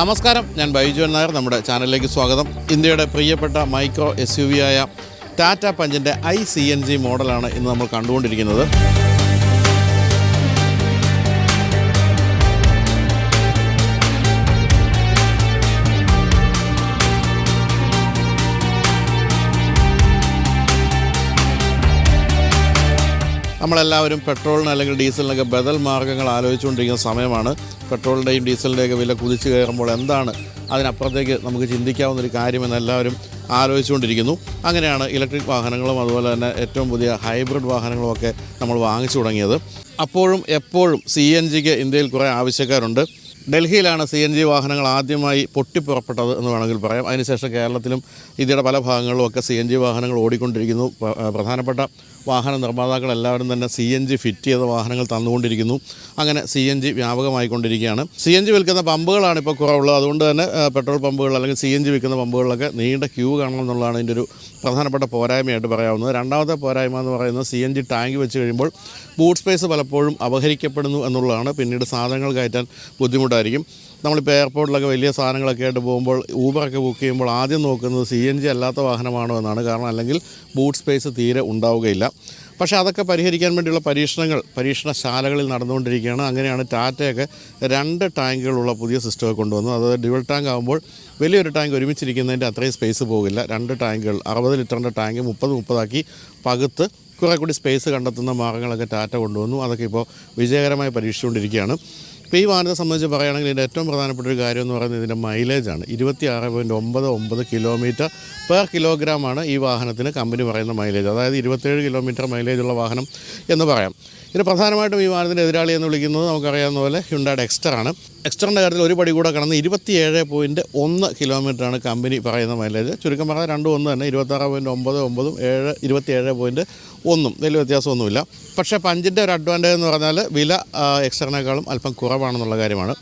നമസ്കാരം. ഞാൻ ബൈജു നായർ. നമ്മുടെ ചാനലിലേക്ക് സ്വാഗതം. ഇന്ത്യയുടെ പ്രിയപ്പെട്ട മൈക്രോ എസ് യു വി ആയ ടാറ്റ പഞ്ചിന്റെ ഐ സി എൻ ജി മോഡലാണ് ഇന്ന് നമ്മൾ കണ്ടുകൊണ്ടിരിക്കുന്നത്. നമ്മളെല്ലാവരും പെട്രോളിന് അല്ലെങ്കിൽ ഡീസലിനൊക്കെ ബദൽ മാർഗങ്ങൾ ആലോചിച്ചുകൊണ്ടിരിക്കുന്ന സമയമാണ്. പെട്രോളിന്റെയും ഡീസലിന്റെയൊക്കെ വില കുതിച്ചു കയറുമ്പോൾ എന്താണ് അതിനപ്പുറത്തേക്ക് നമുക്ക് ചിന്തിക്കാവുന്ന ഒരു കാര്യമെന്ന് എല്ലാവരും ആലോചിച്ചുകൊണ്ടിരിക്കുന്നു. അങ്ങനെയാണ് ഇലക്ട്രിക് വാഹനങ്ങളും അതുപോലെ തന്നെ ഏറ്റവും പുതിയ ഹൈബ്രിഡ് വാഹനങ്ങളുമൊക്കെ നമ്മൾ വാങ്ങിച്ചു തുടങ്ങിയത്. അപ്പോഴും എപ്പോഴും സി എൻ ജിക്ക് ഇന്ത്യയിൽ കുറേ ആവശ്യക്കാരുണ്ട്. ഡൽഹിയിലാണ് സി എൻ ജി വാഹനങ്ങൾ ആദ്യമായി പൊട്ടിപ്പുറപ്പെട്ടത് എന്ന് വേണമെങ്കിൽ പറയാം. അതിനുശേഷം കേരളത്തിലും ഇന്ത്യയുടെ പല ഭാഗങ്ങളിലും ഒക്കെ സി എൻ ജി വാഹനങ്ങൾ ഓടിക്കൊണ്ടിരിക്കുന്നു. പ്ര- പ്രധാനപ്പെട്ട വാഹന നിർമ്മാതാക്കൾ എല്ലാവരും തന്നെ സി എൻ ജി ഫിറ്റ് ചെയ്ത വാഹനങ്ങൾ തന്നുകൊണ്ടിരിക്കുന്നു. അങ്ങനെ സി എൻ ജി വ്യാപകമായിക്കൊണ്ടിരിക്കുകയാണ്. സി എൻ ജി വിൽക്കുന്ന പമ്പുകളാണ് ഇപ്പോൾ കുറവുള്ളത്. അതുകൊണ്ട് തന്നെ പെട്രോൾ പമ്പുകൾ അല്ലെങ്കിൽ സി എൻ ജി വിൽക്കുന്ന പമ്പുകളിലൊക്കെ നീണ്ട ക്യൂ കാണണം എന്നുള്ളതാണ് ഇതിന്റെ ഒരു പ്രധാനപ്പെട്ട പോരായ്മയായിട്ട് പറയാവുന്നത്. രണ്ടാമത്തെ പോരായ്മ എന്ന് പറയുന്നത് സി എൻ ജി ടാങ്ക് വെച്ച് കഴിയുമ്പോൾ ബൂട്ട് സ്പേസ് പലപ്പോഴും അപഹരിക്കപ്പെടുന്നു എന്നുള്ളതാണ്. പിന്നീട് സാധനങ്ങൾ കയറ്റാൻ ബുദ്ധിമുട്ടായിരിക്കും. നമ്മളിപ്പോൾ എയർപോർട്ടിലൊക്കെ വലിയ സാധനങ്ങളൊക്കെ ആയിട്ട് പോകുമ്പോൾ ഊബറൊക്കെ ബുക്ക് ചെയ്യുമ്പോൾ ആദ്യം നോക്കുന്നത് സി എൻ ജി അല്ലാത്ത വാഹനമാണോ എന്നാണ്. കാരണം അല്ലെങ്കിൽ ബൂട്ട് സ്പേസ് തീരെ ഉണ്ടാവുകയില്ല. പക്ഷേ അതൊക്കെ പരിഹരിക്കാൻ വേണ്ടിയുള്ള പരീക്ഷണങ്ങൾ പരീക്ഷണശാലകളിൽ നടന്നുകൊണ്ടിരിക്കുകയാണ്. അങ്ങനെയാണ് ടാറ്റയൊക്കെ രണ്ട് ടാങ്കുകളുള്ള പുതിയ സിസ്റ്റമൊക്കെ കൊണ്ടുവന്നത്. അത് ഡ്യുവൽ ടാങ്ക് ആകുമ്പോൾ വലിയൊരു ടാങ്ക് ഒരുമിച്ചിരിക്കുന്നതിന്റെ അത്രയും സ്പേസ് പോകില്ല. രണ്ട് ടാങ്കുകൾ അറുപത് ലിറ്ററിന്റെ ടാങ്ക് മുപ്പത് മുപ്പതാക്കി പകുത്ത് കുറേ കൂടി സ്പേസ് കണ്ടെത്തുന്ന മാർഗങ്ങളൊക്കെ ടാറ്റ കൊണ്ടുവന്നു. അതൊക്കെ ഇപ്പോൾ വിജയകരമായി പരീക്ഷിച്ചുകൊണ്ടിരിക്കുകയാണ് ഇപ്പോൾ ഈ വാഹനത്തെ സംബന്ധിച്ച് പറയുകയാണെങ്കിൽ ഇതിന്റെ ഏറ്റവും പ്രധാനപ്പെട്ട ഒരു കാര്യം എന്ന് പറയുന്നത് ഇതിന്റെ മൈലേജാണ്. ഇരുപത്തി ആറ് പോയിന്റ് ഒമ്പത് ഒമ്പത് കിലോമീറ്റർ പെർ കിലോഗ്രാമാണ് ഈ വാഹനത്തിന് കമ്പനി പറയുന്ന മൈലേജ്. അതായത് ഇരുപത്തേഴ് കിലോമീറ്റർ മൈലേജുള്ള വാഹനം എന്ന് പറയാം. ഇതിന് പ്രധാനമായിട്ടും ഈ വാഹനത്തിന്റെ എതിരാളി എന്ന് വിളിക്കുന്നത് നമുക്കറിയാവുന്ന പോലെ ഹ്യുണ്ടായുടെ എക്സ്റ്റർ ആണ്. എക്സ്റ്ററിന്റെ കാര്യത്തിൽ ഒരു പടി കൂടെ കടന്ന് ഇരുപത്തിയേഴ് പോയിന്റ് ഒന്ന് കിലോമീറ്ററാണ് കമ്പനി പറയുന്ന മൈലേജ്. ചുരുക്കം പറഞ്ഞാൽ രണ്ടും ഒന്ന് തന്നെ ഇരുപത്താറ് പോയിന്റ് ഒമ്പത് ഒമ്പതും ഏഴ് ഇരുപത്തിയേഴ് പോയിന്റ് ഒന്നും വലിയ വ്യത്യാസമൊന്നുമില്ല. പക്ഷേ പഞ്ചിന്റെ ഒരു അഡ്വാന്റേജ് എന്ന് പറഞ്ഞാൽ വില എക്സ്റ്ററിനേക്കാളും അല്പം കുറവാണെന്നുള്ള കാര്യമാണ്.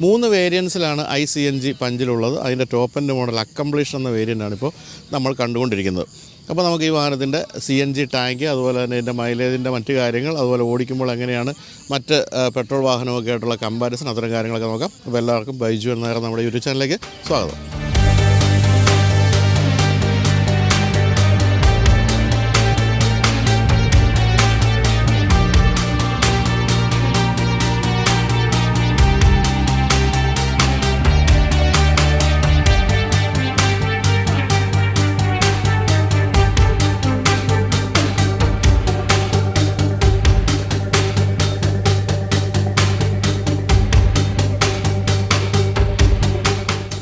മൂന്ന് വേരിയൻസിലാണ് ഐ സി എൻ ജി പഞ്ചിലുള്ളത്. അതിന്റെ ടോപ്പ് എൻഡ് മോഡൽ അക്കംപ്ലീഷൻ എന്ന വേരിയന്റാണ് ഇപ്പോൾ നമ്മൾ കണ്ടുകൊണ്ടിരിക്കുന്നത്. അപ്പോൾ നമുക്ക് ഈ വാഹനത്തിന്റെ സി എൻ ജി ടാങ്ക് അതുപോലെ തന്നെ ഇതിന്റെ മൈലേജിന്റെ മറ്റ് കാര്യങ്ങൾ അതുപോലെ ഓടിക്കുമ്പോൾ എങ്ങനെയാണ് മറ്റ് പെട്രോൾ വാഹനമൊക്കെ ആയിട്ടുള്ള കമ്പാരിസൺ അത്തരം കാര്യങ്ങളൊക്കെ നോക്കാം. അപ്പോൾ എല്ലാവർക്കും ബൈജു എന്ന നമ്മുടെ യൂട്യൂബ് ചാനലിലേക്ക് സ്വാഗതം.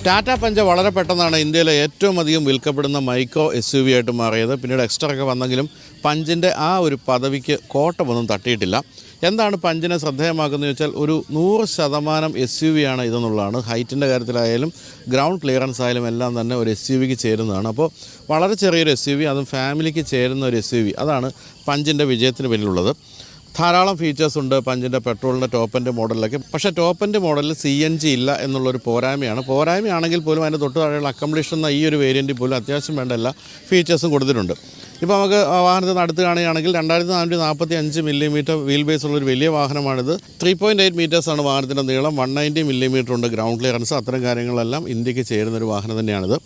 ടാറ്റ പഞ്ച വളരെ പെട്ടെന്നാണ് ഇന്ത്യയിലെ ഏറ്റവും അധികം വിൽക്കപ്പെടുന്ന മൈക്രോ എസ് യു വി ആയിട്ട് മാറിയത്. പിന്നീട് എക്സ്ട്രാ ഒക്കെ വന്നെങ്കിലും പഞ്ചിന്റെ ആ ഒരു പദവിക്ക് കോട്ടമൊന്നും തട്ടിയിട്ടില്ല. എന്താണ് പഞ്ചിനെ ശ്രദ്ധേയമാക്കുന്നത് വെച്ചാൽ ഒരു നൂറ് ശതമാനം എസ് യു വി ആണ് ഇതെന്നുള്ളതാണ്. ഹൈറ്റിന്റെ കാര്യത്തിലായാലും ഗ്രൗണ്ട് ക്ലിയറൻസ് ആയാലും എല്ലാം തന്നെ ഒരു എസ് യു വിക്ക് ചേരുന്നതാണ്. അപ്പോൾ വളരെ ചെറിയൊരു എസ് യു വി അതും ഫാമിലിക്ക് ചേരുന്ന ഒരു എസ് യു വി അതാണ് പഞ്ചിന്റെ വിജയത്തിന് പിന്നിലുള്ളത്. ധാരാളം ഫീച്ചേഴ്സ് ഉണ്ട്. പഞ്ചിന്റെ പെട്രോളിന്റെ ടോപ്പന്റെ മോഡലിലൊക്കെ. പക്ഷേ ടോപ്പന്റെ മോഡലിൽ സി എൻ ജി ഇല്ല എന്നുള്ളൊരു പോരായ്മയാണ്. പോരായ്മയാണെങ്കിൽ പോലും അതിന്റെ തൊട്ട് താഴെയുള്ള അക്കംപ്ലീഷൻ എന്ന ഈ ഒരു വേരിയന്റിൽ പോലും അത്യാവശ്യം വേണ്ട എല്ലാ ഫീച്ചേഴ്സും കൊടുത്തിട്ടുണ്ട്. ഇപ്പോൾ നമുക്ക് വാഹനത്തിന് അടുത്ത് കാണുകയാണെങ്കിൽ രണ്ടായിരത്തി നാനൂറ്റി നാൽപ്പത്തി അഞ്ച് മില്ലിമീറ്റർ വീൽ ബേസ് ഉള്ളൊരു വലിയ വാഹനമാണിത്. ത്രീ പോയിന്റ് എയ്റ്റ് മീറ്റേഴ്സാണ് വാഹനത്തിന്റെ നീളം. വൺ നയന്റി മില്ലിമീറ്റർ ഉണ്ട് ഗ്രൗണ്ട് ക്ലിയറൻസ് അത്തരം കാര്യങ്ങളെല്ലാം ഇന്ത്യയ്ക്ക് ചേരുന്നൊരു വാഹനം തന്നെയാണിത്.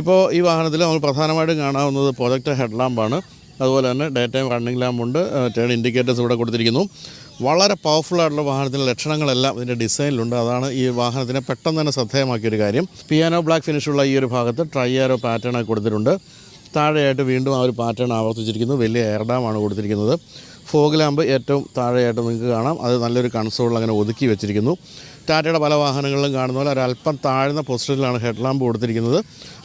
ഇപ്പോൾ ഈ വാഹനത്തിൽ നമ്മൾ പ്രധാനമായിട്ടും കാണാവുന്നത് പ്രൊജക്ട് ഹെഡ് ലാമ്പാണ് അതുപോലെ തന്നെ ഡേ ടൈം റണ്ണിംഗ് ലാമ്പുണ്ട് ടേൺ ഇൻഡിക്കേറ്റേഴ്സ് ഇവിടെ കൊടുത്തിരിക്കുന്നു. വളരെ പവർഫുൾ ആയിട്ടുള്ള വാഹനത്തിന്റെ ലക്ഷണങ്ങളെല്ലാം ഇതിന്റെ ഡിസൈനിലുണ്ട് അതാണ് ഈ വാഹനത്തിനെ പെട്ടെന്ന് തന്നെ ശ്രദ്ധേയമാക്കിയൊരു കാര്യം. പിയാനോ ബ്ലാക്ക് ഫിനിഷുള്ള ഈ ഒരു ഭാഗത്ത് ട്രൈയാരോ പാറ്റേൺ ഒക്കെ കൊടുത്തിട്ടുണ്ട്. താഴെയായിട്ട് വീണ്ടും ആ ഒരു പാറ്റേൺ ആവർത്തിച്ചിരിക്കുന്നു. വലിയ എയർഡാമാണ് കൊടുത്തിരിക്കുന്നത്. ഫോഗ് ലാമ്പ് ഏറ്റവും താഴെയായിട്ട് നിങ്ങൾക്ക് കാണാം. അത് നല്ലൊരു കൺസോളിൽ അങ്ങനെ ഒതുക്കി വെച്ചിരിക്കുന്നു. ടാറ്റയുടെ പല വാഹനങ്ങളിലും കാണുന്ന പോലെ ഒരല്പം താഴ്ന്ന പൊസിഷനിലാണ് ഹെഡ് ലാമ്പ് കൊടുത്തിരിക്കുന്നത്.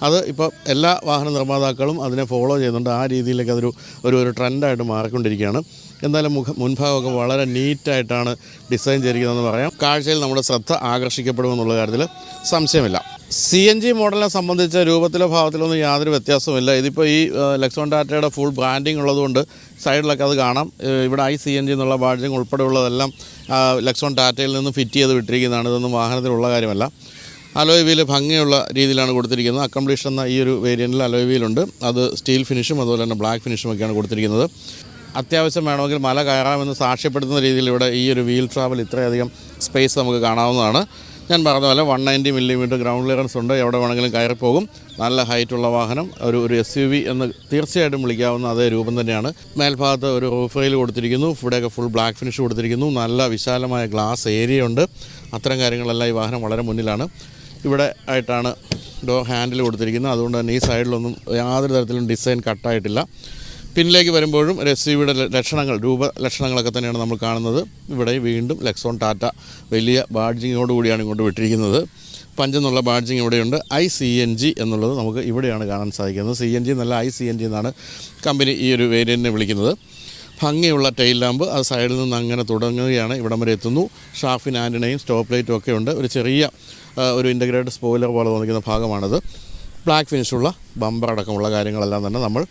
അത് ഇപ്പോൾ എല്ലാ വാഹന നിർമ്മാതാക്കളും അതിനെ ഫോളോ ചെയ്യുന്നുണ്ട്. ആ രീതിയിലേക്ക് അതൊരു ഒരു ഒരു ട്രെൻഡായിട്ട് മാറിക്കൊണ്ടിരിക്കുകയാണ്. എന്തായാലും മുഖ മുൻഭാഗമൊക്കെ വളരെ നീറ്റായിട്ടാണ് ഡിസൈൻ ചെയ്തിരിക്കുന്നതെന്ന് പറയാം. കാഴ്ചയിൽ നമ്മുടെ ശ്രദ്ധ ആകർഷിക്കപ്പെടുമെന്നുള്ള കാര്യത്തിൽ സംശയമില്ല. സി എൻ ജി മോഡലിനെ സംബന്ധിച്ച് രൂപത്തിലോ ഭാവത്തിലൊന്നും യാതൊരു വ്യത്യാസവുമില്ല. ഇതിപ്പോൾ ഈ ലെക്സോൺ ടാറ്റയുടെ ഫുൾ ബ്രാൻഡിങ് ഉള്ളതുകൊണ്ട് സൈഡിലൊക്കെ അത് കാണാം. ഇവിടെ ഐ സി എൻ ജി എന്നുള്ള ബാഡ്ജിങ് ഉൾപ്പെടെയുള്ളതെല്ലാം ലെക്സോൺ ടാറ്റയിൽ നിന്ന് ഫിറ്റ് ചെയ്ത് വിട്ടിരിക്കുന്നതാണ്. ഇതൊന്നും വാഹനത്തിലുള്ള കാര്യമല്ല. അലോയ് വീൽ ഭംഗിയുള്ള രീതിയിലാണ് കൊടുത്തിരിക്കുന്നത്. അക്കംപ്ലീഷൻ എന്ന ഈ ഒരു വേരിയന്റിൽ അലോയ് വീലുണ്ട് അത് സ്റ്റീൽ ഫിനിഷും അതുപോലെ തന്നെ ബ്ലാക്ക് ഫിനിഷും ഒക്കെയാണ് കൊടുത്തിരിക്കുന്നത്. അത്യാവശ്യം വേണമെങ്കിൽ മല കയറാമെന്ന് സാക്ഷ്യപ്പെടുത്തുന്ന രീതിയിൽ ഇവിടെ ഈ ഒരു വീൽ ട്രാവൽ ഇത്രയധികം സ്പേസ് നമുക്ക് കാണാവുന്നതാണ്. ഞാൻ പറഞ്ഞ പോലെ one ninety millimetre ground clearance ഉണ്ട്. എവിടെ വേണമെങ്കിലും കയറി പോകും. നല്ല ഹൈറ്റുള്ള വാഹനം ഒരു ഒരു എസ് യു വി എന്ന് തീർച്ചയായിട്ടും വിളിക്കാവുന്ന അതേ രൂപം തന്നെയാണ്. മേൽഭാഗത്ത് ഒരു റൂഫ് റെയിൽ കൊടുത്തിരിക്കുന്നു. ഇവിടെയൊക്കെ ഫുൾ ബ്ലാക്ക് ഫിനിഷ് കൊടുത്തിരിക്കുന്നു. നല്ല വിശാലമായ ഗ്ലാസ് ഏരിയ ഉണ്ട്. അത്തരം കാര്യങ്ങളെല്ലാം ഈ വാഹനം വളരെ മുന്നിലാണ്. ഇവിടെ ആയിട്ടാണ് ഡോർ ഹാൻഡിൽ കൊടുത്തിരിക്കുന്നത്. അതുകൊണ്ട് തന്നെ ഈ സൈഡിലൊന്നും യാതൊരു തരത്തിലും ഡിസൈൻ കട്ടായിട്ടില്ല പിന്നിലേക്ക് വരുമ്പോഴും ഒരു എസ് യുടെ ലക്ഷണങ്ങൾ രൂപ ലക്ഷണങ്ങളൊക്കെ തന്നെയാണ് നമ്മൾ കാണുന്നത്. ഇവിടെ വീണ്ടും ലെക്സോൺ ടാറ്റ വലിയ ബാഡ്ജിങ്ങോട് കൂടിയാണ് ഇങ്ങോട്ട് വിട്ടിരിക്കുന്നത്. പഞ്ചെന്നുള്ള ബാഡ്ജിങ് ഇവിടെയുണ്ട്. ഐ സി എൻ ജി എന്നുള്ളത് നമുക്ക് ഇവിടെയാണ് കാണാൻ സാധിക്കുന്നത്. സി എൻ ജി എന്നല്ല ഐ സി എൻ ജി എന്നാണ് കമ്പനി ഈ ഒരു വേരിയന്റിനെ വിളിക്കുന്നത്. ഭംഗിയുള്ള ടെയിൽ ലാമ്പ് അത് സൈഡിൽ നിന്ന് അങ്ങനെ തുടങ്ങുകയാണ്. ഇവിടം വരെ എത്തുന്നു. ഷാഫിൻ ആന്റണയും സ്റ്റോപ്പ് ലൈറ്റും ഒക്കെ ഉണ്ട്. ഒരു ചെറിയ ഒരു ഇന്റഗ്രേറ്റഡ് സ്പോയിലർ പോലെ തോന്നിക്കുന്ന ഭാഗമാണത്. ബ്ലാക്ക് ഫിനിഷുള്ള ബമ്പർ അടക്കമുള്ള കാര്യങ്ങളെല്ലാം തന്നെ നമ്മൾ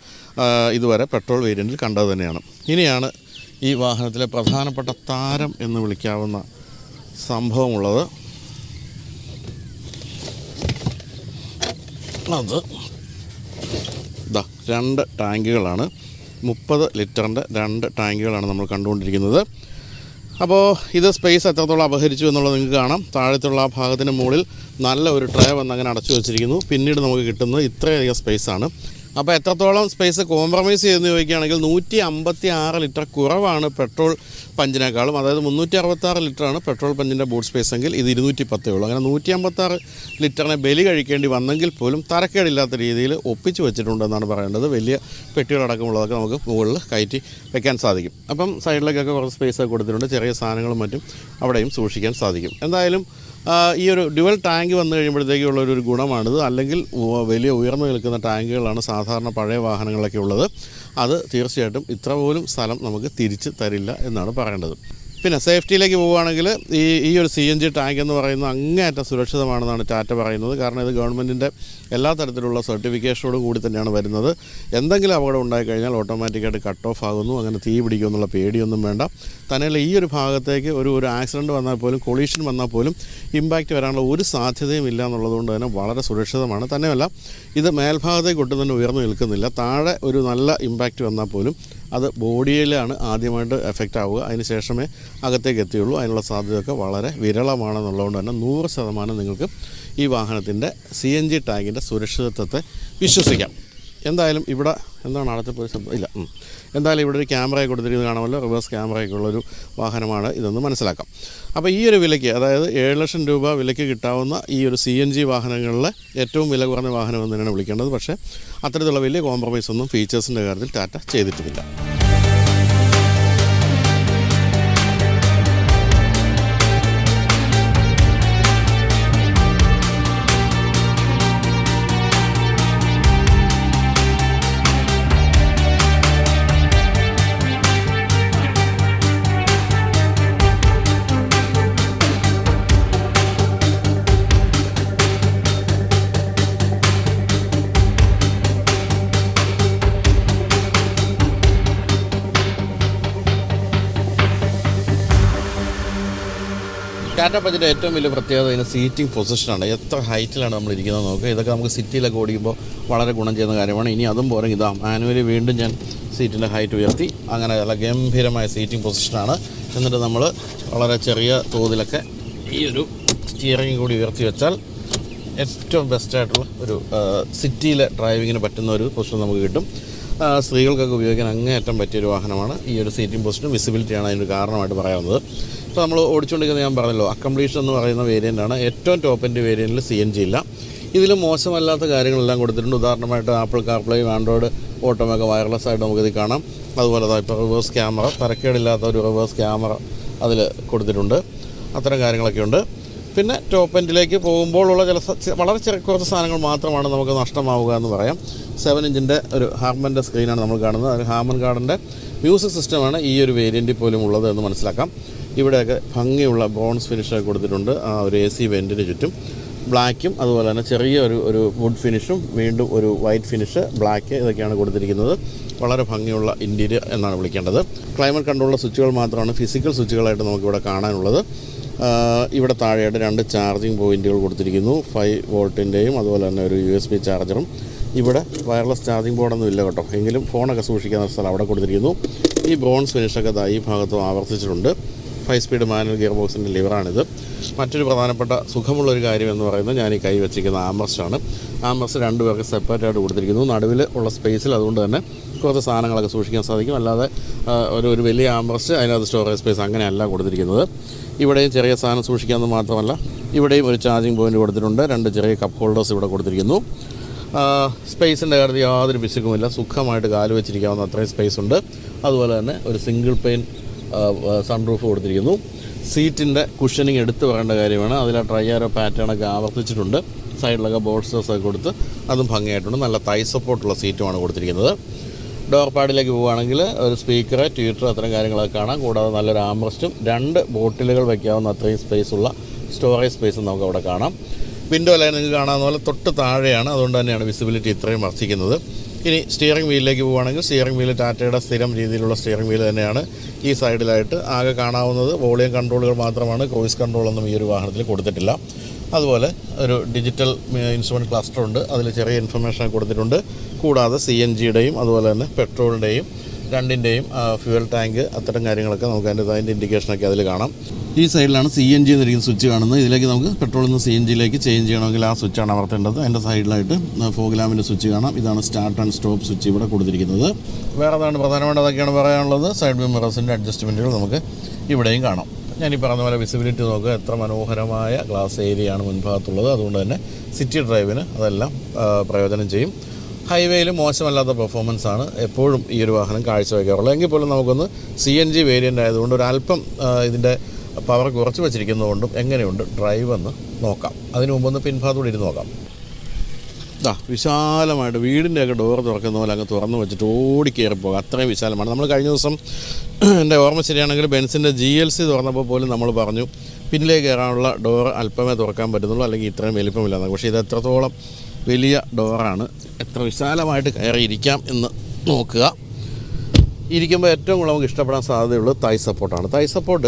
ഇതുവരെ പെട്രോൾ വേരിയന്റിൽ കണ്ടത് തന്നെയാണ്. ഇനിയാണ് ഈ വാഹനത്തിലെ പ്രധാനപ്പെട്ട താരം എന്ന് വിളിക്കാവുന്ന സംഭവമുള്ളത്. അത് രണ്ട് ടാങ്കുകളാണ്. മുപ്പത് ലിറ്ററിന്റെ രണ്ട് ടാങ്കുകളാണ് നമ്മൾ കണ്ടുകൊണ്ടിരിക്കുന്നത്. അപ്പോൾ ഇത് സ്പേസ് എത്രത്തോളം അപഹരിച്ചു എന്നുള്ളത് നിങ്ങൾക്ക് കാണാം. താഴത്തുള്ള ആ ഭാഗത്തിന് മുകളിൽ നല്ല ഒരു ട്രേ വന്ന് അങ്ങനെ അടച്ചു വെച്ചിരിക്കുന്നു. പിന്നീട് നമുക്ക് കിട്ടുന്നത് ഇത്രയധികം സ്പേസാണ് അപ്പോൾ എത്രത്തോളം സ്പേസ് കോംപ്രമൈസ് ചെയ്തെന്ന് ചോദിക്കുകയാണെങ്കിൽ നൂറ്റി അമ്പത്തി ആറ് ലിറ്റർ കുറവാണ് പെട്രോൾ പഞ്ചിനേക്കാളും. അതായത് മുന്നൂറ്റി അറുപത്താറ് ലിറ്ററാണ് പെട്രോൾ പഞ്ചിന്റെ ബൂട്ട് സ്പേസ് എങ്കിൽ ഇത് ഇരുന്നൂറ്റി പത്തേ ഉള്ളൂ. അങ്ങനെ നൂറ്റി അമ്പത്താറ് ലിറ്ററിനെ ബലി കഴിക്കേണ്ടി വന്നെങ്കിൽ പോലും തരക്കേടില്ലാത്ത രീതിയിൽ ഒപ്പിച്ച് വെച്ചിട്ടുണ്ടെന്നാണ് പറയേണ്ടത്. വലിയ പെട്ടികളടക്കമുള്ളതൊക്കെ നമുക്ക് മുകളിൽ കയറ്റി വെക്കാൻ സാധിക്കും. അപ്പം സൈഡിലേക്കൊക്കെ കുറച്ച് സ്പേസ് ഒക്കെ കൊടുത്തിട്ടുണ്ട്. ചെറിയ സാധനങ്ങളും മറ്റും അവിടെയും സൂക്ഷിക്കാൻ സാധിക്കും. എന്തായാലും ഈ ഒരു ഡ്യുവൽ ടാങ്ക് വന്നു കഴിയുമ്പോഴത്തേക്കുള്ള ഒരു ഗുണമാണിത്. അല്ലെങ്കിൽ വലിയ ഉയർന്നു നിൽക്കുന്ന ടാങ്കുകളാണ് സാധാരണ പഴയ വാഹനങ്ങളൊക്കെ ഉള്ളത്. അത് തീർച്ചയായിട്ടും ഇത്ര പോലും സ്ഥലം നമുക്ക് തിരിച്ച് തരില്ല എന്നാണ് പറയേണ്ടത്. പിന്നെ സേഫ്റ്റിയിലേക്ക് പോവുകയാണെങ്കിൽ ഈ ഈ ഒരു സി എൻ ജി ടാങ്ക് എന്ന് പറയുന്നത് അങ്ങേയറ്റം സുരക്ഷിതമാണെന്നാണ് ടാറ്റ പറയുന്നത്. കാരണം ഇത് ഗവൺമെന്റിന്റെ എല്ലാ തരത്തിലുള്ള സർട്ടിഫിക്കേഷനോടും കൂടി തന്നെയാണ് വരുന്നത്. എന്തെങ്കിലും അപകടം ഉണ്ടായിക്കഴിഞ്ഞാൽ ഓട്ടോമാറ്റിക്കായിട്ട് കട്ട് ഓഫ് ആകുന്നു. അങ്ങനെ തീ പിടിക്കുമെന്നുള്ള പേടിയൊന്നും വേണ്ട. തന്നെയല്ല ഈ ഒരു ഭാഗത്തേക്ക് ഒരു ഒരു ആക്സിഡന്റ് വന്നാൽ പോലും കൊളീഷൻ വന്നാൽ പോലും ഇമ്പാക്റ്റ് വരാനുള്ള ഒരു സാധ്യതയും ഇല്ല എന്നുള്ളതുകൊണ്ട് തന്നെ വളരെ സുരക്ഷിതമാണ്. തന്നെയല്ല ഇത് മേൽഭാഗത്തേക്ക് ഒട്ടും തന്നെ ഉയർന്നു നിൽക്കുന്നില്ല. താഴെ ഒരു നല്ല ഇമ്പാക്റ്റ് വന്നാൽ പോലും അത് ബോഡിയിലാണ് ആദ്യമായിട്ട് എഫക്റ്റ് ആവുക. അതിന് ശേഷമേ അകത്തേക്ക് എത്തിയുള്ളൂ. അതിനുള്ള സാധ്യതയൊക്കെ വളരെ വിരളമാണെന്നുള്ളതുകൊണ്ട് തന്നെ നൂറ് ശതമാനം നിങ്ങൾക്ക് ഈ വാഹനത്തിന്റെ സി എൻ ജി ടാങ്കിന്റെ സുരക്ഷിതത്വത്തെ വിശ്വസിക്കാം. എന്തായാലും ഇവിടെ എന്താണ് അടുത്ത പോയി ഇല്ല എന്തായാലും ഇവിടെ ഒരു ക്യാമറ കൊടുത്തിരിക്കുന്നത് കാണാമല്ലോ. റിവേഴ്സ് ക്യാമറയൊക്കെ ഉള്ളൊരു വാഹനമാണ് ഇതെന്ന് മനസ്സിലാക്കാം. അപ്പോൾ ഈ ഒരു വിലയ്ക്ക് അതായത് ഏഴ് ലക്ഷം രൂപ വിലയ്ക്ക് കിട്ടാവുന്ന ഈ ഒരു സി എൻ ജി വാഹനങ്ങളിലെ ഏറ്റവും വില കുറഞ്ഞ വാഹനം എന്ന് തന്നെയാണ് വിളിക്കേണ്ടത്. പക്ഷേ അത്തരത്തിലുള്ള വലിയ കോംപ്രമൈസ് ഒന്നും ഫീച്ചേഴ്സിന്റെ കാര്യത്തിൽ ടാറ്റ ചെയ്തിട്ടുമില്ല ടാറ്റ ബജറ്റ് ഏറ്റവും വലിയ പ്രത്യേകത ഇതിന് സീറ്റിംഗ് പൊസിഷനാണ് എത്ര ഹൈറ്റിലാണ് നമ്മൾ ഇരിക്കുന്നത് നോക്കുക. ഇതൊക്കെ നമുക്ക് സിറ്റിയിലൊക്കെ ഓടിക്കുമ്പോൾ വളരെ ഗുണം ചെയ്യുന്ന കാര്യമാണ്. ഇനി അതും പോരെ. ഇതാ മാനുവലി വീണ്ടും ഞാൻ സീറ്റിന്റെ ഹൈറ്റ് ഉയർത്തി. അങ്ങനെ നല്ല ഗംഭീരമായ സീറ്റിംഗ് പൊസിഷനാണ് എന്നിട്ട് നമ്മൾ വളരെ ചെറിയ തോതിലൊക്കെ ഈ ഒരു സ്റ്റിയറിംഗ് കൂടി ഉയർത്തി വെച്ചാൽ ഏറ്റവും ബെസ്റ്റായിട്ടുള്ള ഒരു സിറ്റിയിലെ ഡ്രൈവിങ്ങിന് പറ്റുന്ന ഒരു പൊസിഷൻ നമുക്ക് കിട്ടും. സ്ത്രീകൾക്കൊക്കെ ഉപയോഗിക്കാൻ അങ്ങേയറ്റം പറ്റിയൊരു വാഹനമാണ് ഈ ഒരു സീറ്റിംഗ് പൊസിഷനും വിസിബിലിറ്റിയാണ് അതിന്റെ കാരണമായിട്ട് പറയാവുന്നത് ഇപ്പോൾ നമ്മൾ ഓടിച്ചുകൊണ്ടിരിക്കുന്നത് ഞാൻ പറഞ്ഞല്ലോ അക്കംപ്ലീഷൻ എന്ന് പറയുന്ന വേരിയന്റാണ് ഏറ്റവും ടോപ്പ് എന്റെ വേരിയന്റിൽ സി എൻ ജി ഇല്ല. ഇതിൽ മോശമല്ലാത്ത കാര്യങ്ങളെല്ലാം കൊടുത്തിട്ടുണ്ട്. ഉദാഹരണമായിട്ട് ആപ്പിൾ കാർപ്ലേയും ആൻഡ്രോയിഡ് ഓട്ടോമൊക്കെ വയർലെസ് ആയിട്ട് നമുക്കിത് കാണാം. അതുപോലെ ഇപ്പോൾ റിവേഴ്സ് ക്യാമറ തരക്കേടില്ലാത്ത ഒരു റിവേഴ്സ് ക്യാമറ അതിൽ കൊടുത്തിട്ടുണ്ട്. അത്തരം കാര്യങ്ങളൊക്കെ ഉണ്ട്. പിന്നെ ടോപ്പ് എൻഡിലേക്ക് പോകുമ്പോഴുള്ള ചില വളരെ ചെറിയ കുറച്ച് സാധനങ്ങൾ മാത്രമാണ് നമുക്ക് നഷ്ടമാവുക എന്ന് പറയാം. സെവൻ ഇഞ്ചിന്റെ ഒരു ഹാർമന്റെ സ്ക്രീനാണ് നമ്മൾ കാണുന്നത്. ഹാർമൻ കാർഡിന്റെ മ്യൂസിക് സിസ്റ്റമാണ് ഈ ഒരു വേരിയന്റിൽ പോലും ഉള്ളത് എന്ന് മനസ്സിലാക്കാം. ഇവിടെയൊക്കെ ഭംഗിയുള്ള ബോൺസ് ഫിനിഷൊക്കെ കൊടുത്തിട്ടുണ്ട്. ആ ഒരു എ സി വെന്റിന് ചുറ്റും. ബ്ലാക്കും അതുപോലെ തന്നെ ചെറിയ ഒരു ഒരു വുഡ് ഫിനിഷും വീണ്ടും ഒരു വൈറ്റ് ഫിനിഷ് ബ്ലാക്ക് ഇതൊക്കെയാണ് കൊടുത്തിരിക്കുന്നത്. വളരെ ഭംഗിയുള്ള ഇന്റീരിയർ എന്നാണ് വിളിക്കേണ്ടത്. ക്ലൈമറ്റ് കൺട്രോളിലെ സ്വിച്ചുകൾ മാത്രമാണ് ഫിസിക്കൽ സ്വിച്ചുകളായിട്ട് നമുക്കിവിടെ കാണാനുള്ളത്. ഇവിടെ താഴെയായിട്ട് രണ്ട് ചാർജിങ് പോയിന്റുകൾ കൊടുത്തിരിക്കുന്നു. ഫൈവ് വോൾട്ടിന്റെയും അതുപോലെ തന്നെ ഒരു യു എസ് ബി ചാർജറും ഇവിടെ വയർലെസ് ചാർജിങ് ബോർഡൊന്നും ഇല്ല കേട്ടോ. എങ്കിലും ഫോണൊക്കെ സൂക്ഷിക്കാൻ സ്ഥലം അവിടെ കൊടുത്തിരിക്കുന്നു. ഈ ബോൺസ് ഫിനിഷൊക്കെ ഈ ഭാഗത്തും ആവർത്തിച്ചിട്ടുണ്ട്. ഫൈവ് സ്പീഡ് മാനുവൽ ഗിയർ ബോക്സിന്റെ ലിവറാണിത് മറ്റൊരു പ്രധാനപ്പെട്ട സുഖമുള്ളൊരു കാര്യം എന്ന് പറയുന്നത് ഞാൻ ഈ കൈ വെച്ചിരിക്കുന്ന ആംബർസ്റ്റാണ് ആംബർസ് രണ്ട് പേർക്ക് സെപ്പറേറ്റായിട്ട് കൊടുത്തിരിക്കുന്നു. നടുവിൽ ഉള്ള സ്പേസിൽ അതുകൊണ്ട് തന്നെ കുറച്ച് സാധനങ്ങളൊക്കെ സൂക്ഷിക്കാൻ സാധിക്കും. അല്ലാതെ ഒരു ഒരു വലിയ ആംബർസ്റ്റ് അതിനകത്ത് സ്റ്റോറേജ് സ്പേസ് അങ്ങനെയല്ല കൊടുത്തിരിക്കുന്നത്. ഇവിടെയും ചെറിയ സാധനം സൂക്ഷിക്കാമെന്ന് മാത്രമല്ല ഇവിടെയും ഒരു ചാർജിങ് പോയിന്റ് കൊടുത്തിട്ടുണ്ട്. രണ്ട് ചെറിയ കപ്പ് ഹോൾഡേഴ്സ് ഇവിടെ കൊടുത്തിരിക്കുന്നു. സ്പേസിന്റെ കാര്യത്തിൽ യാതൊരു പിശുക്കുമില്ല സുഖമായിട്ട് കാൽ വെച്ചിരിക്കാവുന്ന അത്രയും സ്പേസ് ഉണ്ട്. അതുപോലെ തന്നെ ഒരു സിംഗിൾ പെയിൻ സൺറൂഫ് കൊടുത്തിരിക്കുന്നു. സീറ്റിന്റെ കുഷനിങ് എടുത്ത് പറയേണ്ട കാര്യമാണ്. അതിൽ ആ ട്രൈയാരോ പാറ്റേണൊക്കെ ആവർത്തിച്ചിട്ടുണ്ട്. സൈഡിലൊക്കെ ബോൾസ്റ്റേഴ്സ് ഒക്കെ കൊടുത്ത് അതും ഭംഗിയായിട്ടുണ്ട്. നല്ല തൈ സപ്പോർട്ടുള്ള സീറ്റുമാണ് കൊടുത്തിരിക്കുന്നത്. ഡോർ പാഡിലേക്ക് പോവുകയാണെങ്കിൽ ഒരു സ്പീക്കർ ട്യൂറ്റർ അത്തരം കാര്യങ്ങളൊക്കെ കാണാം. കൂടാതെ നല്ലൊരു ആംബ്രസ്റ്റും രണ്ട് ബോട്ടിലുകൾ വയ്ക്കാവുന്ന അത്രയും സ്പേസ് ഉള്ള സ്റ്റോറേജ് സ്പേസും നമുക്ക് അവിടെ കാണാം. വിൻഡോ ലൈൻ നിങ്ങൾക്ക് കാണാവുന്ന പോലെ തൊട്ട് താഴെയാണ്. അതുകൊണ്ട് തന്നെയാണ് വിസിബിലിറ്റി ഇത്രയും വർദ്ധിക്കുന്നത്. ഇനി സ്റ്റിയറിംഗ് വീലിലേക്ക് പോവുകയാണെങ്കിൽ സ്റ്റിയറിംഗ് വീൽ ടാറ്റയുടെ സ്ഥിരം രീതിയിലുള്ള സ്റ്റിയറിംഗ് വീൽ തന്നെയാണ്. ഈ സൈഡിലായിട്ട് ആകെ കാണാവുന്നത് വോളിയം കൺട്രോളുകൾ മാത്രമാണ്. ക്രൂയിസ് കൺട്രോളൊന്നും ഈ ഒരു വാഹനത്തിൽ കൊടുത്തിട്ടില്ല. അതുപോലെ ഒരു ഡിജിറ്റൽ ഇൻസ്ട്രുമെന്റ് ക്ലസ്റ്റർ ഉണ്ട്. അതിൽ ചെറിയ ഇൻഫർമേഷൻ കൊടുത്തിട്ടുണ്ട്. കൂടാതെ സി എൻ ജിയുടെയും അതുപോലെ തന്നെ പെട്രോളിന്റെയും രണ്ടിന്റെയും ഫ്യൂവൽ ടാങ്ക് അത്തരം കാര്യങ്ങളൊക്കെ നമുക്ക് അതിന്റെ അതിന്റെ ഇൻഡിക്കേഷനൊക്കെ അതിൽ കാണാം. ഈ സൈഡിലാണ് സി എൻ ജി എന്നിരിക്കുന്ന സ്വിച്ച് കാണുന്നത്. ഇതിലേക്ക് നമുക്ക് പെട്രോളിൽ നിന്ന് സി എൻ ജിയിലേക്ക് ചേഞ്ച് ചെയ്യണമെങ്കിൽ ആ സ്വിച്ചാണ് അമർത്തേണ്ടത്. അതിന്റെ സൈഡിലായിട്ട് ഫോഗ്ലാമിന്റെ സ്വിച്ച് കാണാം. ഇതാണ് സ്റ്റാർട്ട് ആൻഡ് സ്റ്റോപ്പ് സ്വിച്ച് ഇവിടെ കൊടുത്തിരിക്കുന്നത്. വേറെ അതാണ് പ്രധാനമായിട്ട് അതൊക്കെയാണ് പറയാനുള്ളത്? സൈഡ് വ്യൂ മിറസിന്റെ അഡ്ജസ്റ്റ്മെന്റുകൾ നമുക്ക് ഇവിടെയും കാണാം. ഞാൻ ഈ പറഞ്ഞ പോലെ വിസിബിലിറ്റി നോക്കുക. എത്ര മനോഹരമായ ഗ്ലാസ് ഏരിയയാണ് മുൻഭാഗത്തുള്ളത്. അതുകൊണ്ട് തന്നെ സിറ്റി ഡ്രൈവിന് അതെല്ലാം പ്രയോജനം ചെയ്യും. ഹൈവേയിൽ മോശമല്ലാത്ത പെർഫോമൻസ് ആണ് എപ്പോഴും ഈ ഒരു വാഹനം കാഴ്ചവെക്കാറുള്ളത്. എങ്കിൽ പോലും നമുക്കൊന്ന് സി എൻ ജി വേരിയന്റ് ആയതുകൊണ്ട് ഒരു അല്പം ആ, ഇതിന്റെ പവർ കുറച്ച് വെച്ചിരിക്കുന്നതുകൊണ്ടും എങ്ങനെയുണ്ട് ഡ്രൈവ് എന്ന് നോക്കാം. അതിനു മുമ്പൊന്ന് പിൻഭാഗത്തോടെ ഇരുന്ന് നോക്കാം. ഇതാ വിശാലമായിട്ട് വീടിന്റെയൊക്കെ ഡോർ തുറക്കുന്ന പോലെ അങ്ങ് തുറന്ന് വെച്ചിട്ട് ഓടി കയറി പോകാം. അത്രയും വിശാലമാണ്. നമ്മൾ കഴിഞ്ഞ ദിവസം എന്റെ ഓർമ്മ ശരിയാണെങ്കിൽ ബെൻസിന്റെ ജി എൽ സി തുറന്നപ്പോൾ പോലും നമ്മൾ പറഞ്ഞു പിന്നിലേക്ക് കയറാനുള്ള ഡോർ അല്പമേ തുറക്കാൻ പറ്റുന്നുള്ളൂ അല്ലെങ്കിൽ ഇത്രയും വലിപ്പമില്ലാന്ന് പക്ഷേ ഇത് എത്രത്തോളം വലിയ ഡോറാണ്. എത്ര വിശാലമായിട്ട് കയറിയിരിക്കാം എന്ന് നോക്കുക. ഇരിക്കുമ്പോൾ ഏറ്റവും കൂടുതൽ നമുക്ക് ഇഷ്ടപ്പെടാൻ സാധ്യതയുള്ളത് തൈ സപ്പോർട്ടാണ് തൈ സപ്പോർട്ട്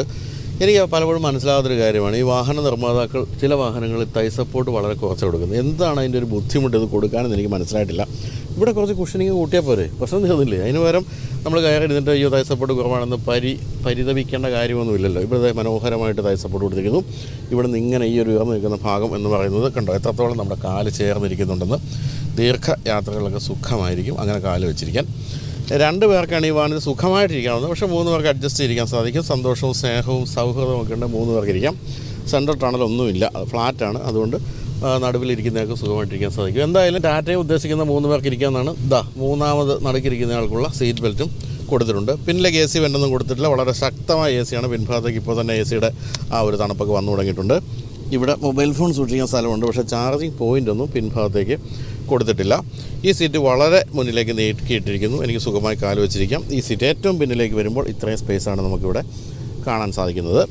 എനിക്ക് പലപ്പോഴും മനസ്സിലാകാത്തൊരു കാര്യമാണ്. ഈ വാഹന നിർമ്മാതാക്കൾ ചില വാഹനങ്ങളിൽ തൈ സപ്പോർട്ട് വളരെ കുറച്ച് കൊടുക്കുന്നത് എന്താണ് അതിന്റെ ഒരു ബുദ്ധിമുട്ട്? ഇത് കൊടുക്കാനെന്ന് എനിക്ക് മനസ്സിലായിട്ടില്ല. ഇവിടെ കുറച്ച് കുഷനിങ് കൂട്ടിയാൽ പോരെ? പ്രശ്നം തീർന്നില്ലേ? അതിന് പകരം നമ്മൾ കയറി ഇരുന്നിട്ട് അയ്യോ തൈ സപ്പോർട്ട് കുറവാണെന്ന് പരി പരിതപിക്കേണ്ട കാര്യമൊന്നുമില്ലല്ലോ. ഇവിടെ മനോഹരമായിട്ട് തൈ സപ്പോർട്ട് കൊടുത്തിരിക്കുന്നു. ഇവിടെ നിന്ന് ഇങ്ങനെ ഈ ഒരു ഉയർന്നു നിൽക്കുന്ന ഭാഗം എന്ന് പറയുന്നത് കണ്ടോ? എത്രത്തോളം നമ്മുടെ കാൽ ചേർന്നിരിക്കുന്നുണ്ടെന്ന്. ദീർഘയാത്രകളൊക്കെ സുഖമായിരിക്കും. അങ്ങനെ കാൽ വെച്ചിരിക്കാൻ. രണ്ട് പേർക്കാണ് ഈ വാഹനത്തിൽ സുഖമായിട്ടിരിക്കാവുന്നത്. പക്ഷേ മൂന്ന് പേർക്ക് അഡ്ജസ്റ്റ് ചെയ്തിരിക്കാൻ സാധിക്കും. സന്തോഷവും സ്നേഹവും സൗഹൃദവും ഒക്കെ ഉണ്ട്. മൂന്ന് പേർക്ക് ഇരിക്കാം. സെൻട്രൽ അത് ഫ്ലാറ്റാണ് അതുകൊണ്ട് നടുവിലിരിക്കുന്നവർക്ക് സുഖമായിട്ടിരിക്കാൻ സാധിക്കും. എന്തായാലും ടാറ്റയെ ഉദ്ദേശിക്കുന്ന മൂന്ന് പേർക്ക് ഇരിക്കാമെന്നാണ് ദാ മൂന്നാമത് നടുക്കിരിക്കുന്ന ആൾക്കുള്ള സീറ്റ് ബെൽറ്റും കൊടുത്തിട്ടുണ്ട്. പിന്നിലേക്ക് എ സി വെന്റൊന്നും കൊടുത്തിട്ടില്ല. വളരെ ശക്തമായ എ സിയാണ് പിൻഭാഗത്തേക്ക് ഇപ്പോൾ തന്നെ എ സിയുടെ ആ ഒരു തണുപ്പൊക്കെ വന്നു തുടങ്ങിയിട്ടുണ്ട്. ഇവിടെ മൊബൈൽ ഫോൺ സൂക്ഷിക്കാൻ സ്ഥലമുണ്ട്. പക്ഷേ ചാർജിങ് പോയിന്റ് ഒന്നും പിൻഭാഗത്തേക്ക് കൊടുത്തിട്ടില്ല. ഈ സീറ്റ് വളരെ മുന്നിലേക്ക് നീക്കിയിട്ടിരിക്കുന്നു എനിക്ക് സുഖമായി കാൽ വെച്ചിരിക്കാം. ഈ സീറ്റ് ഏറ്റവും പിന്നിലേക്ക് വരുമ്പോൾ ഇത്രയും സ്പേസാണ് നമുക്കിവിടെ കാണാൻ സാധിക്കുന്നത്.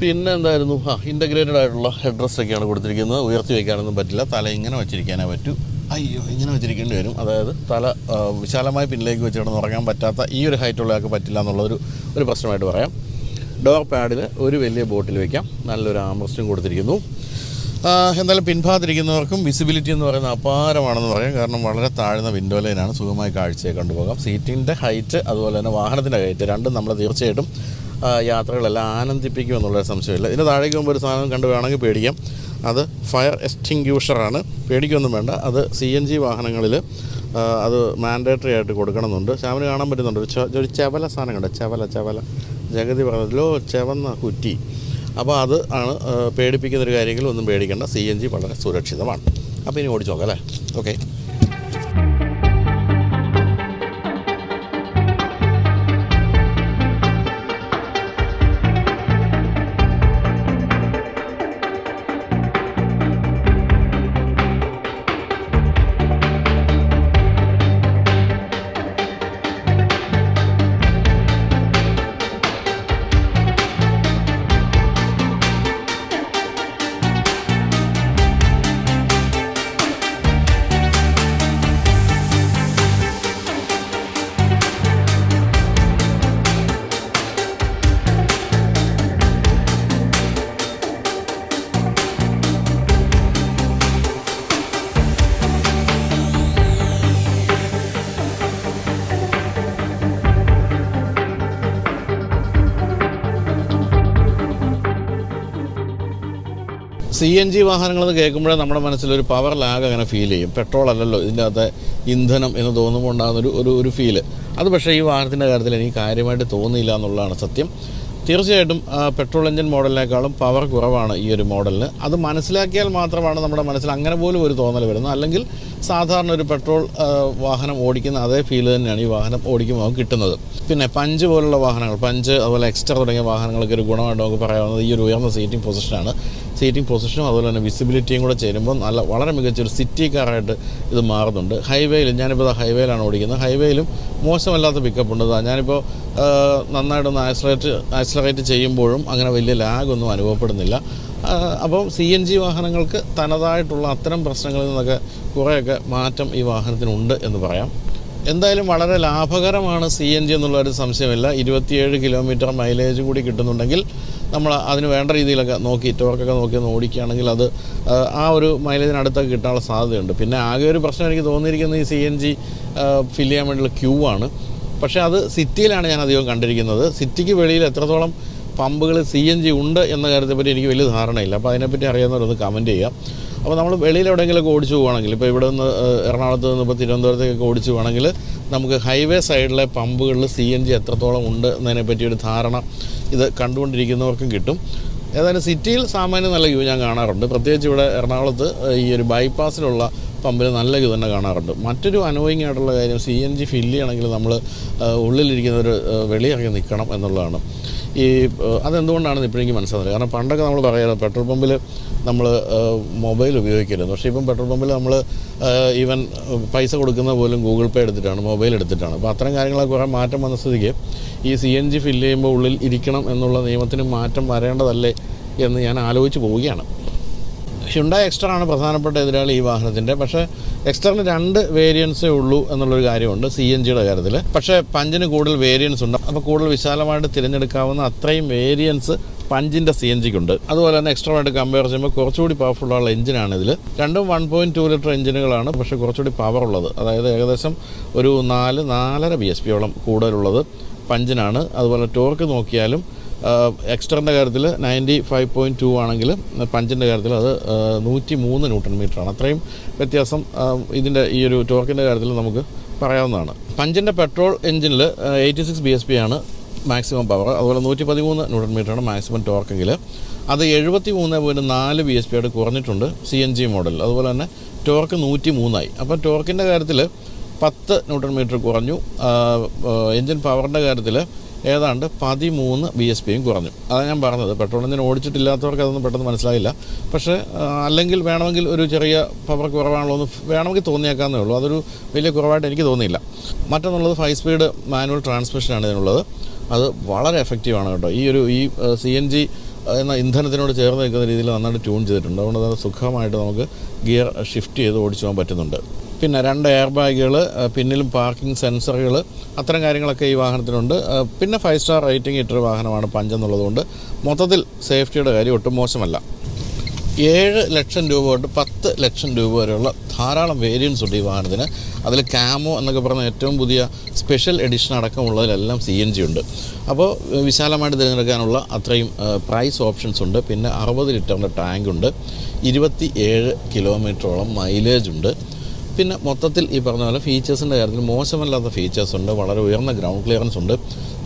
പിന്നെ എന്തായിരുന്നു? ആ ഇന്റഗ്രേറ്റഡ് ആയിട്ടുള്ള ഹെഡ് റെസ്റ്റ് ഒക്കെയാണ് കൊടുത്തിരിക്കുന്നത്. ഉയർത്തി വയ്ക്കാനൊന്നും പറ്റില്ല. തല ഇങ്ങനെ വെച്ചിരിക്കാനേ പറ്റൂ. അയ്യോ ഇങ്ങനെ വെച്ചിരിക്കേണ്ടി വരും. അതായത് തല വിശാലമായ പിന്നിലേക്ക് വെച്ച് ഉറങ്ങാൻ പറ്റാത്ത ഈ ഒരു ഹൈറ്റുള്ള ആൾക്ക് പറ്റില്ല എന്നുള്ളൊരു ഒരു പ്രശ്നമായിട്ട് പറയാം. ഡോർ പാഡിൽ ഒരു വലിയ ബോട്ടിൽ വയ്ക്കാം നല്ലൊരു ആംബ്രസ്റ്റും കൊടുത്തിരിക്കുന്നു. എന്തായാലും പിൻഭാഗത്തിരിക്കുന്നവർക്കും വിസിബിലിറ്റി എന്ന് പറയുന്നത് അപാരമാണെന്ന് പറയാം. കാരണം വളരെ താഴ്ന്ന വിൻഡോ ലൈനാണ് സുഖമായി കാഴ്ചയെ കണ്ടുപോകാം. സീറ്റിന്റെ ഹൈറ്റ് അതുപോലെ തന്നെ വാഹനത്തിന്റെ ഹൈറ്റ് രണ്ടും നമ്മൾ തീർച്ചയായിട്ടും യാത്രകളെല്ലാം ആനന്ദിപ്പിക്കും എന്നുള്ള സംശയമില്ല. ഇതിന്റെ താഴേക്ക് മുമ്പ് ഒരു സാധനം കണ്ടു വേണമെങ്കിൽ പേടിക്കാം. അത് ഫയർ എക്സ്റ്റിങ്ക്യൂഷറാണ് പേടിക്കൊന്നും വേണ്ട. അത് സി എൻ ജി വാഹനങ്ങളിൽ അത് മാൻഡേറ്ററി ആയിട്ട് കൊടുക്കണമെന്നുണ്ട്. ശ്യാമിന് കാണാൻ പറ്റുന്നുണ്ട്. ഒരു ചെവല സാധനം കണ്ടോ? ചെവല ചെവല. ജഗതി പറഞ്ഞല്ലോ ചെവന്ന കുറ്റി. അപ്പോൾ അത് ആണ് പേടിപ്പിക്കുന്ന ഒരു കാര്യമെങ്കിലും ഒന്നും പേടിക്കേണ്ട. സി എൻ ജി വളരെ സുരക്ഷിതമാണ്. അപ്പോൾ ഇനി ഓടിച്ചു നോക്കാം അല്ലേ? ഓക്കെ. എൻ ജി വാഹനങ്ങളെന്ന് കേൾക്കുമ്പോഴേ നമ്മുടെ മനസ്സിലൊരു പവർ ലാഗ് അങ്ങനെ ഫീൽ ചെയ്യും. പെട്രോൾ അല്ലല്ലോ ഇതിന്റെ ഇന്ധനം എന്ന് തോന്നുമ്പോൾ ഉണ്ടാകുന്ന ഒരു ഒരു ഒരു ഫീൽ അത് പക്ഷേ ഈ വാഹനത്തിന്റെ കാര്യത്തിൽ എനിക്ക് കാര്യമായിട്ട് തോന്നിയില്ല എന്നുള്ളതാണ് സത്യം. തീർച്ചയായിട്ടും പെട്രോൾ എഞ്ചിൻ മോഡലിനേക്കാളും പവർ കുറവാണ് ഈ ഒരു മോഡലിന് അത് മനസ്സിലാക്കിയാൽ മാത്രമാണ് നമ്മുടെ മനസ്സിൽ അങ്ങനെ പോലും ഒരു തോന്നൽ വരുന്നത്. അല്ലെങ്കിൽ സാധാരണ ഒരു പെട്രോൾ വാഹനം ഓടിക്കുന്ന അതേ ഫീൽ തന്നെയാണ് ഈ വാഹനം ഓടിക്കുമ്പോൾ കിട്ടുന്നത്. പിന്നെ പഞ്ച് പോലുള്ള വാഹനങ്ങൾ പഞ്ച് അതുപോലെ എക്സ്ട്രാ തുടങ്ങിയ വാഹനങ്ങൾക്ക് ഒരു ഗുണമായിട്ട് നമുക്ക് പറയാവുന്നത് ഈ ഒരു ഉയർന്ന സീറ്റിംഗ് പൊസിഷനാണ് സീറ്റിംഗ് പൊസിഷനും അതുപോലെ തന്നെ വിസിബിലിറ്റിയും കൂടെ ചേരുമ്പോൾ നല്ല വളരെ മികച്ചൊരു സിറ്റി കാറായിട്ട് ഇത് മാറുന്നുണ്ട്. ഹൈവേയിൽ ഞാനിപ്പോൾ ഹൈവേയിലാണ് ഓടിക്കുന്നത്. ഹൈവേയിലും മോശമല്ലാത്ത പിക്കപ്പ് ഉണ്ട്. ഞാനിപ്പോൾ നന്നായിട്ടൊന്ന് ആക്സലറേറ്റ് ആക്സലറേറ്റ് ചെയ്യുമ്പോഴും അങ്ങനെ വലിയ ലാഗൊന്നും അനുഭവപ്പെടുന്നില്ല. ആ, അപ്പം സി എൻ ജി വാഹനങ്ങൾക്ക് തനതായിട്ടുള്ള അത്തരം പ്രശ്നങ്ങളിൽ നിന്നൊക്കെ കുറേയൊക്കെ മാറ്റം ഈ വാഹനത്തിനുണ്ട് എന്ന് പറയാം. എന്തായാലും വളരെ ലാഭകരമാണ് സി എൻ ജി എന്നുള്ള ഒരു സംശയമില്ല. ഇരുപത്തിയേഴ് കിലോമീറ്റർ മൈലേജ് കൂടി കിട്ടുന്നുണ്ടെങ്കിൽ നമ്മൾ അതിന് വേണ്ട രീതിയിലൊക്കെ നോക്കി ടോർക്കൊക്കെ നോക്കി ഒന്ന് ഓടിക്കുകയാണെങ്കിൽ അത് ആ ഒരു മൈലേജിനടുത്തൊക്കെ കിട്ടാനുള്ള സാധ്യതയുണ്ട്. പിന്നെ ആകെ ഒരു പ്രശ്നം എനിക്ക് തോന്നിയിരിക്കുന്നത് ഈ സി എൻ ജി ഫില്ല് ചെയ്യാൻ വേണ്ടിയുള്ള ക്യൂ ആണ്. പക്ഷേ അത് സിറ്റിയിലാണ് ഞാൻ അധികം കണ്ടിരിക്കുന്നത്. സിറ്റിക്ക് വെളിയിൽ എത്രത്തോളം പമ്പുകൾ സി എൻ ജി ഉണ്ട് എന്ന കാര്യത്തെപ്പറ്റി എനിക്ക് വലിയ ധാരണയില്ല. അപ്പോൾ അതിനെപ്പറ്റി അറിയാവുന്നവരൊന്ന് കമന്റ് ചെയ്യാം അപ്പോൾ നമ്മൾ വെളിയിൽ എവിടെയെങ്കിലുമൊക്കെ ഓടിച്ചു പോകുകയാണെങ്കിൽ ഇപ്പോൾ ഇവിടെ നിന്ന് എറണാകുളത്ത് നിന്ന് ഇപ്പോൾ തിരുവനന്തപുരത്തേക്കൊക്കെ ഓടിച്ചു പോകണമെങ്കിൽ നമുക്ക് ഹൈവേ സൈഡിലെ പമ്പുകളിൽ സി എൻ ജി എത്രത്തോളം ഉണ്ട് എന്നതിനെപ്പറ്റി ഒരു ധാരണ ഇത് കണ്ടുകൊണ്ടിരിക്കുന്നവർക്കും കിട്ടും. ഏതായാലും സിറ്റിയിൽ സാമാന്യം നല്ല ക്യൂ ഞാൻ കാണാറുണ്ട്. പ്രത്യേകിച്ച് ഇവിടെ എറണാകുളത്ത് ഈ ഒരു ബൈപ്പാസിലുള്ള പമ്പിൽ നല്ല ക്യൂ തന്നെ കാണാറുണ്ട്. മറ്റൊരു അനോയിങ് ആയിട്ടുള്ള കാര്യം സി എൻ ജി ഫില്ല് ചെയ്യണമെങ്കിൽ നമ്മൾ ഉള്ളിലിരിക്കുന്നവർ വെളിയിറങ്ങി നിൽക്കണം എന്നുള്ളതാണ്. ഈ അതെന്തുകൊണ്ടാണെന്ന് ഇപ്പോഴും എനിക്ക് മനസ്സിലാകുന്നത് കാരണം പണ്ടൊക്കെ നമ്മൾ പറയാറ് പെട്രോൾ പമ്പിൽ നമ്മൾ മൊബൈൽ ഉപയോഗിക്കരുത്. പക്ഷേ ഇപ്പം പെട്രോൾ പമ്പിൽ നമ്മൾ ഈവൻ പൈസ കൊടുക്കുന്ന പോലും ഗൂഗിൾ പേ എടുത്തിട്ടാണ് മൊബൈൽ എടുത്തിട്ടാണ്. അപ്പോൾ അത്തരം കാര്യങ്ങളൊക്കെ കുറേ മാറ്റം വന്ന സ്ഥിതിക്ക് ഈ സി എൻ ജി ഫില്ല് ചെയ്യുമ്പോൾ ഉള്ളിൽ ഇരിക്കണം എന്നുള്ള നിയമത്തിന് മാറ്റം വരേണ്ടതല്ലേ എന്ന് ഞാൻ ആലോചിച്ച് പോവുകയാണ്. ഹ്യുണ്ടായി എക്സ്റ്റർ ആണ് പ്രധാനപ്പെട്ട എതിരാളി ഈ വാഹനത്തിന്റെ. പക്ഷേ എക്സ്റ്ററിന് രണ്ട് വേരിയൻസേ ഉള്ളൂ എന്നുള്ളൊരു കാര്യമുണ്ട് സി എൻ ജിയുടെ കാര്യത്തിൽ. പക്ഷേ പഞ്ചിന് കൂടുതൽ വേരിയൻസ് ഉണ്ട്. അപ്പോൾ കൂടുതൽ വിശാലമായിട്ട് തിരഞ്ഞെടുക്കാവുന്ന അത്രയും വേരിയൻസ് പഞ്ചിന്റെ സി എൻ ജിക്കുണ്ട്. അതുപോലെ തന്നെ എക്സ്ട്രാ ആയിട്ട് കമ്പയർ ചെയ്യുമ്പോൾ കുറച്ചുകൂടി പവർഫുള്ളുള്ള എഞ്ചിനാണ് ഇതിൽ രണ്ടും വൺ പോയിന്റ് ടു ലിറ്റർ എഞ്ചിനുകളാണ് പക്ഷേ കുറച്ചുകൂടി പവർ ഉള്ളത്. അതായത് ഏകദേശം ഒരു നാല് നാലര ബി എസ് പിയോളം കൂടുതലുള്ളത് പഞ്ചിനാണ്. അതുപോലെ ടോർക്ക് നോക്കിയാലും എക്സ്ട്രന്റെ കാര്യത്തിൽ നയന്റി ഫൈവ് പോയിന്റ് ടു ആണെങ്കിൽ പഞ്ചിന്റെ കാര്യത്തിൽ അത് നൂറ്റി മൂന്ന് ന്യൂട്ടൺ മീറ്ററാണ്. അത്രയും വ്യത്യാസം ഇതിന്റെ ഈ ഒരു ടോക്കിന്റെ കാര്യത്തിൽ നമുക്ക് പറയാവുന്നതാണ്. പഞ്ചിന്റെ പെട്രോൾ എഞ്ചിനിൽ eighty six B S P ആണ് മാക്സിമം പവർ അതുപോലെ നൂറ്റി പതിമൂന്ന് ന്യൂട്ടൺ മീറ്ററാണ് മാക്സിമം ടോർക്കെങ്കിൽ അത് എഴുപത്തി മൂന്ന് പോയിന്റ് നാല് ബി എസ് പി ആയിട്ട് കുറഞ്ഞിട്ടുണ്ട് സി എൻ ജി മോഡൽ അതുപോലെ തന്നെ ടോർക്ക് നൂറ്റി മൂന്നായി അപ്പോൾ ടോർക്കിന്റെ കാര്യത്തിൽ പത്ത് ന്യൂട്ടൺ മീറ്റർ കുറഞ്ഞു. എഞ്ചിൻ പവറിന്റെ കാര്യത്തിൽ ഏതാണ്ട് പതിമൂന്ന് ബി എസ് പിയും കുറഞ്ഞു. അതാണ് ഞാൻ പറഞ്ഞത്. പെട്രോൾ എഞ്ചിൻ ഓടിച്ചിട്ടില്ലാത്തവർക്ക് അതൊന്നും പെട്ടെന്ന് മനസ്സിലായില്ല. പക്ഷേ അല്ലെങ്കിൽ വേണമെങ്കിൽ ഒരു ചെറിയ പവർ കുറവാണല്ലോ എന്ന് വേണമെങ്കിൽ തോന്നിയേക്കാന്നേ ഉള്ളൂ. അതൊരു വലിയ കുറവായിട്ട് എനിക്ക് തോന്നിയില്ല. മറ്റൊന്നുള്ളത് ഫൈവ് സ്പീഡ് മാനുവൽ ട്രാൻസ്മിഷനാണ് ഇതിനുള്ളത്. അത് വളരെ എഫക്റ്റീവാണ് കേട്ടോ. ഈ ഒരു ഈ സി എൻ ജി എന്ന ഇന്ധനത്തിനോട് ചേർന്ന് നിൽക്കുന്ന രീതിയിൽ നന്നായിട്ട് ട്യൂൺ ചെയ്തിട്ടുണ്ട്. അതുകൊണ്ട് തന്നെ സുഖമായിട്ട് നമുക്ക് ഗിയർ ഷിഫ്റ്റ് ചെയ്ത് ഓടിച്ചു പോകാൻ പറ്റുന്നുണ്ട്. പിന്നെ രണ്ട് എയർ ബാഗുകൾ പിന്നിലും പാർക്കിംഗ് സെൻസറുകൾ അത്തരം കാര്യങ്ങളൊക്കെ ഈ വാഹനത്തിനുണ്ട്. പിന്നെ ഫൈവ് സ്റ്റാർ റേറ്റിംഗ് ഇട്ടൊരു വാഹനമാണ് പഞ്ച് എന്നുള്ളതുകൊണ്ട് മൊത്തത്തിൽ സേഫ്റ്റിയുടെ കാര്യം ഒട്ടും മോശമല്ല. ഏഴ് ലക്ഷം രൂപ തൊട്ട് പത്ത് ലക്ഷം രൂപ വരെയുള്ള ധാരാളം വേരിയൻസ് ഉണ്ട് ഈ വാഹനത്തിന്. അതിൽ ക്യാമോ എന്നൊക്കെ പറഞ്ഞ ഏറ്റവും പുതിയ സ്പെഷ്യൽ എഡിഷൻ അടക്കമുള്ളതിലെല്ലാം സി എൻ ജി ഉണ്ട്. അപ്പോൾ വിശാലമായിട്ട് തിരഞ്ഞെടുക്കാനുള്ള അത്രയും പ്രൈസ് ഓപ്ഷൻസ് ഉണ്ട്. പിന്നെ അറുപത് ലിറ്ററിന്റെ ടാങ്ക് ഉണ്ട്. ഇരുപത്തി ഏഴ് കിലോമീറ്ററോളം മൈലേജ് ഉണ്ട്. പിന്നെ മൊത്തത്തിൽ ഈ പറഞ്ഞ പോലെ ഫീച്ചേഴ്സിന്റെ കാര്യത്തിൽ മോശമല്ലാത്ത ഫീച്ചേഴ്സ് ഉണ്ട്. വളരെ ഉയർന്ന ഗ്രൗണ്ട് ക്ലിയറൻസ് ഉണ്ട്.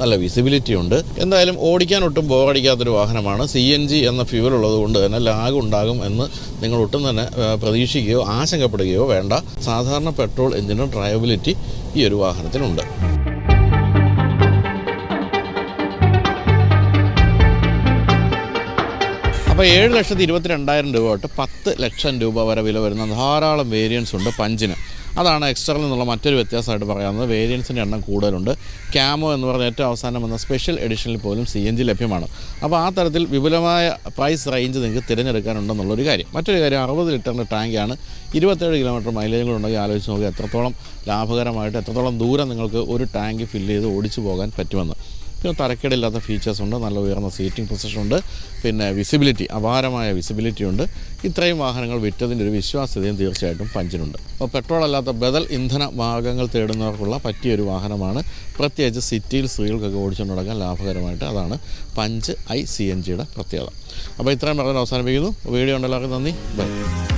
നല്ല വിസിബിലിറ്റി ഉണ്ട്. എന്തായാലും ഓടിക്കാൻ ഒട്ടും ബോറടിക്കാത്തൊരു വാഹനമാണ് സി എൻ ജി എന്ന ഫ്യൂവൽ ഉള്ളത് കൊണ്ട് തന്നെ ലാഗ് ഉണ്ടാകും എന്ന് നിങ്ങൾ ഒട്ടും തന്നെ പ്രതീക്ഷിക്കുകയോ ആശങ്കപ്പെടുകയോ വേണ്ട. സാധാരണ പെട്രോൾ എഞ്ചിനും ഡ്രൈവബിലിറ്റി ഈ ഒരു വാഹനത്തിനുണ്ട്. അപ്പോൾ ഏഴ് ലക്ഷത്തി ഇരുപത്തി രണ്ടായിരം രൂപ തൊട്ട് പത്ത് ലക്ഷം രൂപ വരെ വില വരുന്ന ധാരാളം വേരിയൻസ് ഉണ്ട് പഞ്ചിന്. അതാണ് എക്സ്ട്രയിൽ നിന്നുള്ള മറ്റൊരു വ്യത്യാസമായിട്ട് പറയാവുന്നത് വേരിയൻസിന്റെ എണ്ണം കൂടുതലുണ്ട്. ക്യാമോ എന്ന് പറഞ്ഞ ഏറ്റവും അവസാനം വന്ന സ്പെഷ്യൽ എഡിഷനിൽ പോലും സി എൻ ജി ലഭ്യമാണ്. അപ്പോൾ ആ തരത്തിൽ വിപുലമായ പ്രൈസ് റേഞ്ച് നിങ്ങൾക്ക് തിരഞ്ഞെടുക്കാനുണ്ടെന്നുള്ളൊരു കാര്യം. മറ്റൊരു കാര്യം അറുപത് ലിറ്ററിന്റെ ടാങ്കാണ് ഇരുപത്തേഴ് കിലോമീറ്റർ മൈലേജ് ഉണ്ടെങ്കിൽ ആലോചിച്ച് നോക്കുക എത്രത്തോളം ലാഭകരമായിട്ട് എത്രത്തോളം ദൂരം നിങ്ങൾക്ക് ഒരു ടാങ്ക് ഫില്ല് ചെയ്ത് ഓടിച്ചു പോകാൻ പറ്റുമെന്ന്. പിന്നെ തരക്കേടില്ലാത്ത ഫീച്ചേഴ്സ് ഉണ്ട്. നല്ല ഉയർന്ന സീറ്റിംഗ് പൊസിഷൻ ഉണ്ട്. പിന്നെ വിസിബിലിറ്റി അപാരമായ വിസിബിലിറ്റി ഉണ്ട്. ഇത്രയും വാഹനങ്ങൾ വിറ്റതിന്റെ ഒരു വിശ്വാസ്യതയും തീർച്ചയായിട്ടും പഞ്ചിനുണ്ട്. അപ്പോൾ പെട്രോൾ അല്ലാത്ത ബദൽ ഇന്ധന മാർഗങ്ങൾ തേടുന്നവർക്കുള്ള പറ്റിയൊരു വാഹനമാണ്. പ്രത്യേകിച്ച് സിറ്റിയിൽ സ്ത്രീകൾക്കൊക്കെ ഓടിച്ചുകൊണ്ട് നടക്കാൻ ലാഭകരമായിട്ട് അതാണ് പഞ്ച് ഐ സി എൻ ജിയുടെ പ്രത്യേകത. അപ്പോൾ ഇത്രയും പറഞ്ഞ് അവസാനിപ്പിക്കുന്നു. വീഡിയോ ഉണ്ടെല്ലാവർക്കും നന്ദി. ബൈ.